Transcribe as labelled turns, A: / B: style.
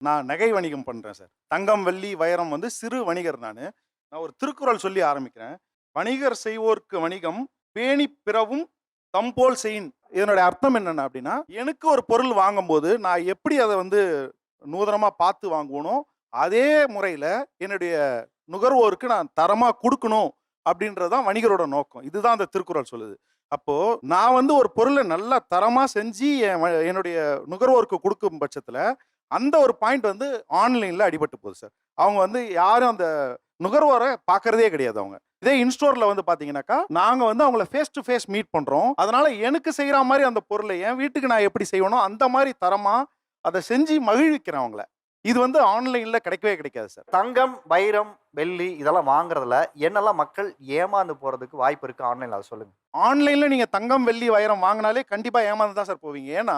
A: நான் நகை வணிகம் பண்ணுறேன் சார். தங்கம் வெள்ளி வைரம் வந்து சிறு வணிகர் நான். நான் ஒரு திருக்குறள் சொல்லி ஆரம்பிக்கிறேன். வணிகர் செய்வோர்க்கு வணிகம் பேணி பிறவும் தம்போல் செயின் இதனுடைய அர்த்தம் என்னென்ன அப்படின்னா எனக்கு ஒரு பொருள் வாங்கும்போது நான் எப்படி அதை வந்து நூதனமாக பார்த்து வாங்குவனோ அதே முறையில் என்னுடைய நுகர்வோருக்கு நான் தரமாக கொடுக்கணும் அப்படின்றது தான் வணிகரோட நோக்கம். இதுதான் அந்த திருக்குறள் சொல்லுது. அப்போது நான் வந்து ஒரு பொருளை நல்லா தரமாக செஞ்சு என் வ- என்னுடைய நுகர்வோருக்கு கொடுக்கும் பட்சத்தில் அந்த ஒரு பாயிண்ட் வந்து ஆன்லைன்ல அடிபட்டு போகுது சார் அவங்க வந்து யாரும் அந்த நுகர்வோரை பார்க்கறதே கிடையாது அவங்க. இதே இன்ஸ்டோர்ல வந்து பாத்தீங்கன்னாக்கா நாங்க வந்து அவங்கள ஃபேஸ் டு ஃபேஸ் மீட் பண்றோம். அதனால எனக்கு செய்யற மாதிரி அந்த பொருளை என் வீட்டுக்கு நான் எப்படி செய்யணும் அந்த மாதிரி தரமா அதை செஞ்சு மகிழ்விக்கிறேன் அவங்கள. இது வந்து ஆன்லைன்ல கிடைக்கவே கிடைக்காது சார்
B: தங்கம் வைரம் வெள்ளி இதெல்லாம் வாங்குறதுல என்னெல்லாம் மக்கள் ஏமாந்து போறதுக்கு வாய்ப்பு இருக்கு ஆன்லைன்ல அதை சொல்லுங்க.
A: ஆன்லைன்ல நீங்க தங்கம் வெள்ளி வைரம் வாங்கினாலே கண்டிப்பா ஏமாந்து தான் சார் போவீங்க. ஏன்னா